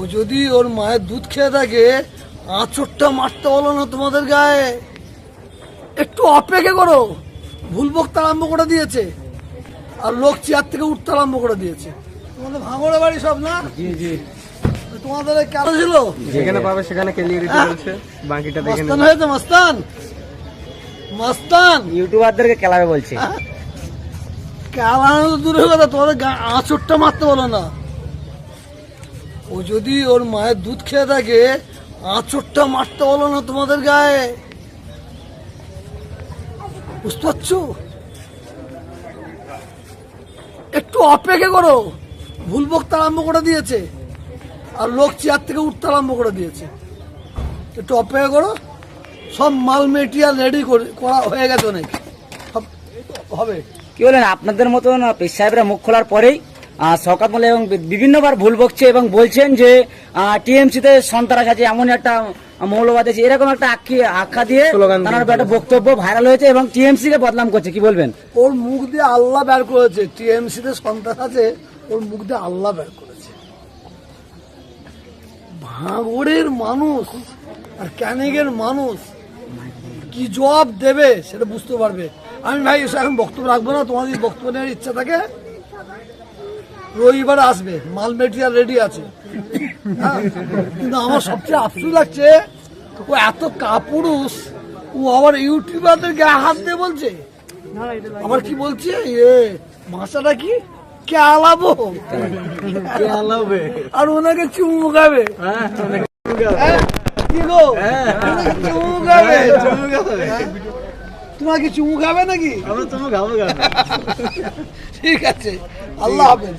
ও যদি ওর মায়ের দুধ খেয়ে থাকে আঁচড়টা মারতে বলো না তোমাদের গায়ে। একটু অপেক্ষা করো। ভুল বকতে আরম্ভ করে দিয়েছে। আর লোক চেয়ার থেকে উঠতে আরম্ভ করে দিয়েছে। তোমাদের ভাঙড়ে বাড়ি সব না? জি জি। তোমাদের কেন ছিল? যেখানে পাবে সেখানে কেলিয়ে দিতে বলছে। বাকিটা দেখে মাস্তান হয়েছে মাস্তান। মাস্তান! ইউটিউবারদেরকে খেলাবে বলছে। কালানো তো দূরের কথা তোমাদের গা- আঁচড়টা মারতে বলো না। ও যদি ওর মায়ের দুধ খেয়ে থাকে, আঁচড়টা মারতে বলো না তোমাদের গায়ে। বুঝতে পারছ? একটু অপেক্ষা করো। ভুল বকতে আরম্ভ করে দিয়েছে। আর লোক চেয়ার থেকে উঠতে আরম্ভ করে দিয়েছে। একটু অপেক্ষা করো। সব মাল মেটেরিয়াল রেডি করা হয়ে গেছে অনেক। হবে। কি বলেন, আপনাদের মতন পেশ সাহেবরা মুখ খোলার পরেই শওকত মোল্লা এবং বিভিন্নবার ভুল বকছে এবং বলছেন যে টিএমসিতে সন্ত্রাস আছে এমন একটা মৌলবাদ আছে। এরকম একটা আখ্যি- আখ্যা দিয়ে তার একটা বক্তব্য ভাইরাল হয়েছে এবং টিএমসি কে বদনাম করছে। কি বলবেন? ওর মুখ দিয়ে আল্লাহ বের করেছে। টিএমসি তে সন্তান আছে ওর মুখ দিয়ে আল্লাহ বের করেছে। ভাঙড়ের মানুষ আর ক্যানিগের মানুষ কি জবাব দেবে সেটা বুঝতে পারবে। আমি ভাই এখন বক্তব্য রাখব না। তোমার যদি বক্তব্য নেওয়ার ইচ্ছা থাকে রবিবার আসবে মাল মেটেরিয়াল রেডি আছে। হ্যাঁ, কিন্তু আমার সবচেয়ে আফসোস লাগছে ও এত কাপুরুষ ও আবার ইউটিউবারদের গায়ে হাত দিয়ে বলছে। আবার কি বলছে? এ ভাষাটা কি? কে আলাবো আর ওনাকে চুমু খাবে। হ্যাঁ? কি গো? ওনাকে চুমু খাবে। তোমার কি চুমু খাবে নাকি? ঠিক আছে। আল্লাহ হাফেজ।